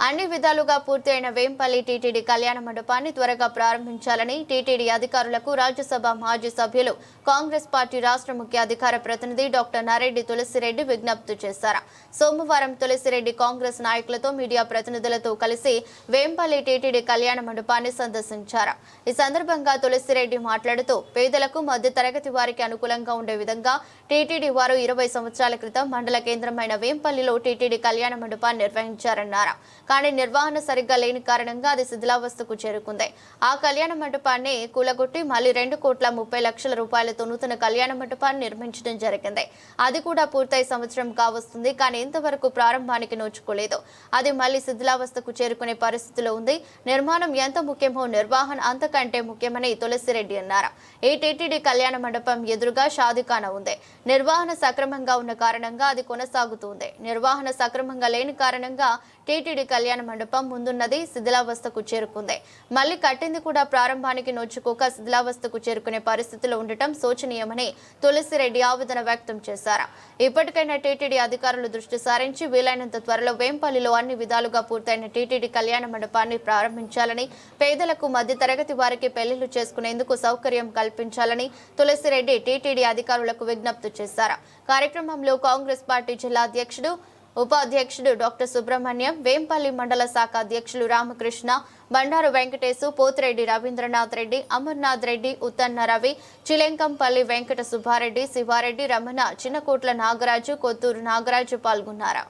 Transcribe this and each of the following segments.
అన్ని విధాలుగా పూర్తయిన వేంపల్లి టీటీడీ కళ్యాణ మండపాన్ని త్వరగా ప్రారంభించాలని టీటీడీ అధికారులకు రాజ్యసభ మాజీ సభ్యులు కాంగ్రెస్ పార్టీ రాష్ట్ర ముఖ్య అధికార ప్రతినిధి డాక్టర్ నారెడ్డి తులసిరెడ్డి విజ్ఞప్తి చేశారు. సోమవారం తులసిరెడ్డి కాంగ్రెస్ నాయకులతో మీడియా ప్రతినిధులతో కలిసి వేంపల్లి టీటీడీ కళ్యాణ మండపాన్ని సందర్శించారు. ఈ సందర్భంగా తులసిరెడ్డి మాట్లాడుతూ పేదలకు మధ్య తరగతి వారికి అనుకూలంగా ఉండే విధంగా టీటీడీ వారు ఇరవై సంవత్సరాల క్రితం మండల కేంద్రమైన వేంపల్లిలో టీటీడీ కళ్యాణ మండపాన్ని నిర్వహించారన్నారు. కానీ నిర్వహణ సరిగ్గా లేని కారణంగా అది శిథిలావస్థకు చేరుకుంది. ఆ కళ్యాణ మండపాన్ని కూలగొట్టి మళ్ళీ రెండు కోట్ల ముప్పై లక్షల రూపాయలతో నూతన కళ్యాణ మండపాన్ని నిర్మించడం జరిగింది. అది కూడా పూర్తయి సంవత్సరం కావస్తుంది కానీ ఇంతవరకు ప్రారంభానికి నోచుకోలేదు. అది మళ్ళీ శిథిలావస్థకు చేరుకునే పరిస్థితిలో ఉంది. నిర్మాణం ఎంత ముఖ్యమో నిర్వహణ అంతకంటే ముఖ్యమని తులసిరెడ్డి అన్నారు. ఈ టీటీడీ కళ్యాణ మండపం ఎదురుగా షాదిఖానా ఉంది. నిర్వహణ సక్రమంగా ఉన్న కారణంగా అది కొనసాగుతుంది నిర్వహణ సక్రమంగా లేని కారణంగా టీటీడీ కళ్యాణ మండపం ముందున్నది శిథిలావస్థకు చేరుకుంది. మళ్ళీ కట్టింది కూడా ప్రారంభానికి నోచుకోక శిథిలావస్థకు చేరుకునే పరిస్థితిలో ఉండటం శోచనీయమని తులసిరెడ్డి ఆవేదన వ్యక్తం చేశారు. ఇప్పటికైనా టీటీడీ అధికారులు దృష్టి సారించి వీలైనంత త్వరలో వేంపల్లిలో అన్ని విధాలుగా పూర్తయిన టీటీడీ కళ్యాణ మండపాన్ని ప్రారంభించాలని పేదలకు మధ్యతరగతి వారికి పెళ్ళిళ్ళు చేసుకునేందుకు సౌకర్యం కల్పించాలని తులసిరెడ్డి టీటీడీ అధికారులకు విజ్ఞప్తి చేశారు. కార్యక్రమంలో కాంగ్రెస్ పార్టీ జిల్లా అధ్యక్షుడు ఉపాధ్యక్షుడు డాక్టర్ సుబ్రహ్మణ్యం వేంపల్లి మండల శాఖ అధ్యక్షులు రామకృష్ణ బండారు వెంకటేశు పోతిరెడ్డి రవీంద్రనాథ్ రెడ్డి అమర్నాథ్ రెడ్డి ఉత్తన్న రవి చిలెంకంపల్లి వెంకట సుబ్బారెడ్డి శివారెడ్డి రమణ చిన్నకోట్ల నాగరాజు కొత్తూరు నాగరాజు పాల్గొన్నారు?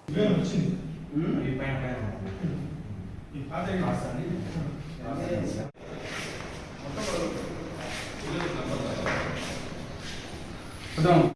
వాటర్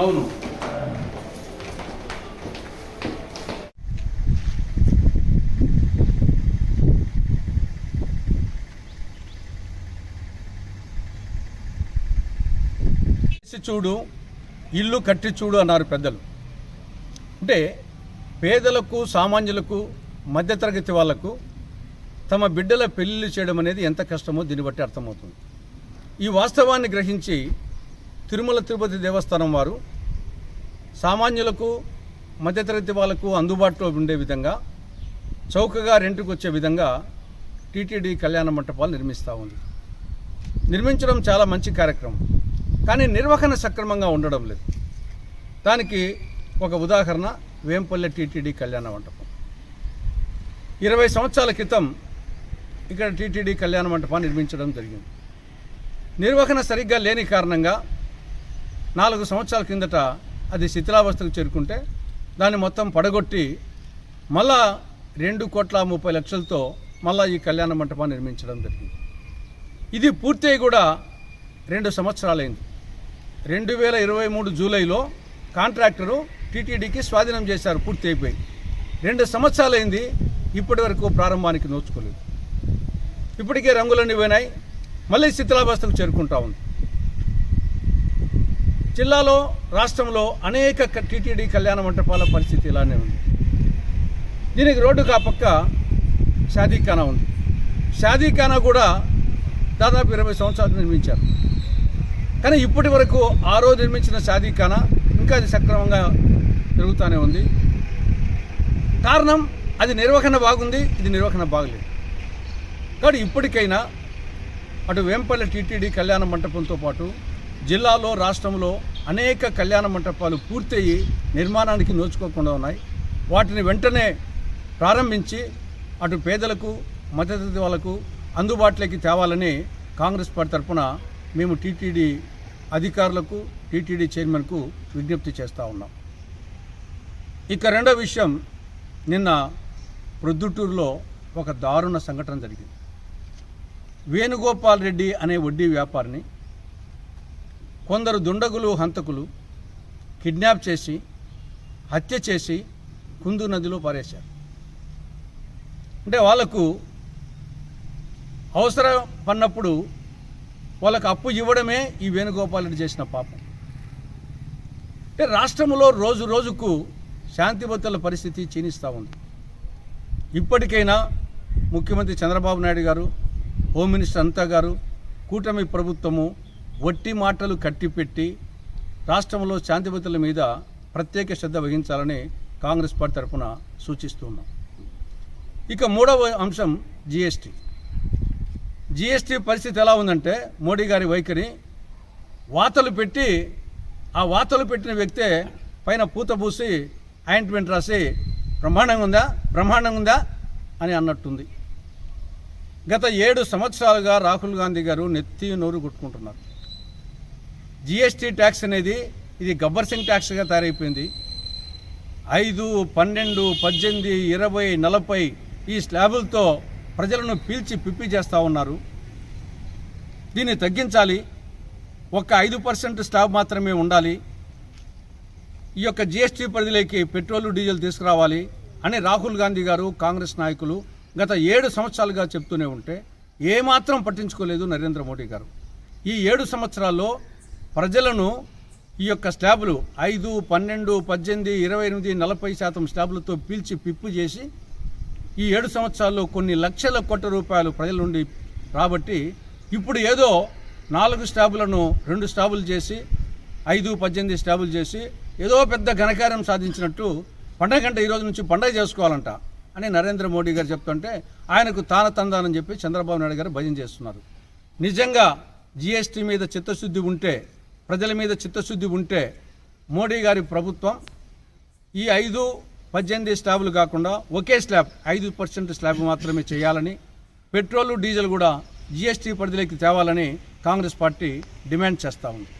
అవును. చూడు ఇల్లు కట్టి చూడు అన్నారు పెద్దలు. అంటే పేదలకు సామాన్యులకు మధ్యతరగతి వాళ్ళకు తమ బిడ్డల పెళ్ళిళ్ళు చేయడం అనేది ఎంత కష్టమో దీన్ని బట్టి అర్థమవుతుంది. ఈ వాస్తవాన్ని గ్రహించి తిరుమల తిరుపతి దేవస్థానం వారు సామాన్యులకు మధ్యతరగతి వాళ్ళకు అందుబాటులో ఉండే విధంగా చౌకగా రెంట్కి వచ్చే విధంగా టీటీడీ కళ్యాణ మంటపాలు నిర్మిస్తూ ఉంది. నిర్మించడం చాలా మంచి కార్యక్రమం. కానీ నిర్వహణ సక్రమంగా ఉండడం లేదు. దానికి ఒక ఉదాహరణ వేంపల్లె టీటీడీ కళ్యాణ మంటపం. ఇరవై సంవత్సరాల క్రితం ఇక్కడ టీటీడీ కళ్యాణ మంటపాన్ని నిర్మించడం జరిగింది. నిర్వహణ సరిగ్గా లేని కారణంగా నాలుగు సంవత్సరాల కిందట అది శిథిలావస్థకు చేరుకుంటే దాన్ని మొత్తం పడగొట్టి మళ్ళా రెండు కోట్ల ముప్పై లక్షలతో మళ్ళా ఈ కళ్యాణ మంటపాన్ని నిర్మించడం జరిగింది. ఇది పూర్తయి కూడా రెండు సంవత్సరాలైంది. రెండు వేల ఇరవై మూడు జూలైలో కాంట్రాక్టరు టీటీడీకి స్వాధీనం చేశారు పూర్తి అయిపోయి రెండు సంవత్సరాలైంది ఇప్పటి వరకు ప్రారంభానికి నోచుకోలేదు. ఇప్పటికే రంగులన్నీ పోయినాయి మళ్ళీ శిథిలావస్థకు చేరుకుంటా ఉంది. జిల్లాలో రాష్ట్రంలో అనేక టీటీడీ కళ్యాణ మంటపాల పరిస్థితి ఇలానే ఉంది. దీనికి రోడ్డు కాపక్క షాదీఖానా ఉంది. షాదీఖానా కూడా దాదాపు ఇరవై సంవత్సరాలు నిర్మించారు. కానీ ఇప్పటి వరకు ఆ రోజు నిర్మించిన షాదీఖానా ఇంకా అది సక్రమంగా జరుగుతూనే ఉంది. కారణం అది నిర్వహణ బాగుంది ఇది నిర్వహణ బాగలేదు. కాబట్టి ఇప్పటికైనా అటు వేంపల్లి టీటీడీ కళ్యాణ మంటపంతో పాటు జిల్లాలో రాష్ట్రంలో అనేక కళ్యాణ మంటపాలు పూర్తయి నిర్మాణానికి నోచుకోకుండా ఉన్నాయి. వాటిని వెంటనే ప్రారంభించి అటు పేదలకు మద్దతు వాళ్ళకు అందుబాటులోకి తేవాలని కాంగ్రెస్ పార్టీ తరఫున మేము టీటీడీ అధికారులకు టీటీడీ చైర్మన్కు విజ్ఞప్తి చేస్తూ ఉన్నాం. ఇక రెండో విషయం నిన్న ప్రొద్దుటూరులో ఒక దారుణ సంఘటన జరిగింది. వేణుగోపాల్ రెడ్డి అనే వడ్డీ వ్యాపారిని కొందరు దుండగులు హంతకులు కిడ్నాప్ చేసి హత్య చేసి కుందు నదిలో పారేశారు. అంటే వాళ్ళకు అవసరం పడినప్పుడు వాళ్ళకు అప్పు ఇవ్వడమే ఈ వేణుగోపాలరెడ్డి చేసిన పాపం. అంటే రాష్ట్రంలో రోజు రోజుకు శాంతిభద్రతల పరిస్థితి క్షీణిస్తూ ఉంది. ఇప్పటికైనా ముఖ్యమంత్రి చంద్రబాబు నాయుడు గారు హోమ్ మినిస్టర్ అంతా గారు కూటమి ప్రభుత్వము వట్టి మాటలు కట్టిపెట్టి రాష్ట్రంలో శాంతిభద్రతల మీద ప్రత్యేక శ్రద్ధ వహించాలని కాంగ్రెస్ పార్టీ తరఫున సూచిస్తున్నాం ఇక మూడవ అంశం జిఎస్టీ జిఎస్టీ పరిస్థితి ఎలా ఉందంటే మోడీ గారి వైఖరి వాతలు పెట్టి ఆ వాతలు పెట్టిన వ్యక్తే పైన పూత పూసి ఆయింట్మెంట్ రాసి బ్రహ్మాండంగా ఉందా? బ్రహ్మాండంగా ఉందా? అని అన్నట్టుంది. గత ఏడు సంవత్సరాలుగా రాహుల్ గాంధీ గారు నెత్తి నోరు కొట్టుకుంటున్నారు. జిఎస్టీ ట్యాక్స్ అనేది ఇది గబ్బర్ సింగ్ ట్యాక్స్గా తయారైపోయింది. ఐదు పన్నెండు పద్దెనిమిది ఇరవై నలభై ఈ స్లాబులతో ప్రజలను పీల్చి పిప్పి చేస్తూ ఉన్నారు. దీన్ని తగ్గించాలి. ఒక ఐదు పర్సెంట్ స్లాబ్ మాత్రమే ఉండాలి. ఈ యొక్క జిఎస్టీ పరిధిలోకి పెట్రోల్ డీజిల్ తీసుకురావాలి అని రాహుల్ గాంధీ గారు కాంగ్రెస్ నాయకులు గత ఏడు సంవత్సరాలుగా చెప్తూనే ఉంటే ఏమాత్రం పట్టించుకోలేదు నరేంద్ర మోడీ గారు. ఈ ఏడు సంవత్సరాల్లో ప్రజలను ఈ యొక్క స్లాబ్లు ఐదు పన్నెండు పద్దెనిమిది ఇరవై ఎనిమిది నలభై శాతం స్లాబ్లతో పీల్చి పిప్పు చేసి ఈ ఏడు సంవత్సరాల్లో కొన్ని లక్షల కోట్ల రూపాయలు ప్రజల నుండి రాబట్టి ఇప్పుడు ఏదో నాలుగు స్టాబులను రెండు స్టాబులు చేసి ఐదు పద్దెనిమిది స్టాబులు చేసి ఏదో పెద్ద ఘనకార్యం సాధించినట్టు పండగ గంట ఈరోజు నుంచి పండగ చేసుకోవాలంట అని నరేంద్ర మోడీ గారు చెప్తుంటే ఆయనకు తాన తందానని చెప్పి చంద్రబాబు నాయుడు గారు భజన చేస్తున్నారు. నిజంగా జిఎస్టీ మీద చిత్తశుద్ధి ఉంటే ప్రజల మీద చిత్తశుద్ధి ఉంటే మోడీ గారి ప్రభుత్వం ఈ ఐదు పద్దెనిమిది స్లాబులు కాకుండా ఒకే స్లాబ్ ఐదు పర్సెంట్ స్లాబ్ మాత్రమే చేయాలని పెట్రోల్ డీజిల్ కూడా జిఎస్టీ పరిధిలోకి తేవాలని కాంగ్రెస్ పార్టీ డిమాండ్ చేస్తూ ఉంది.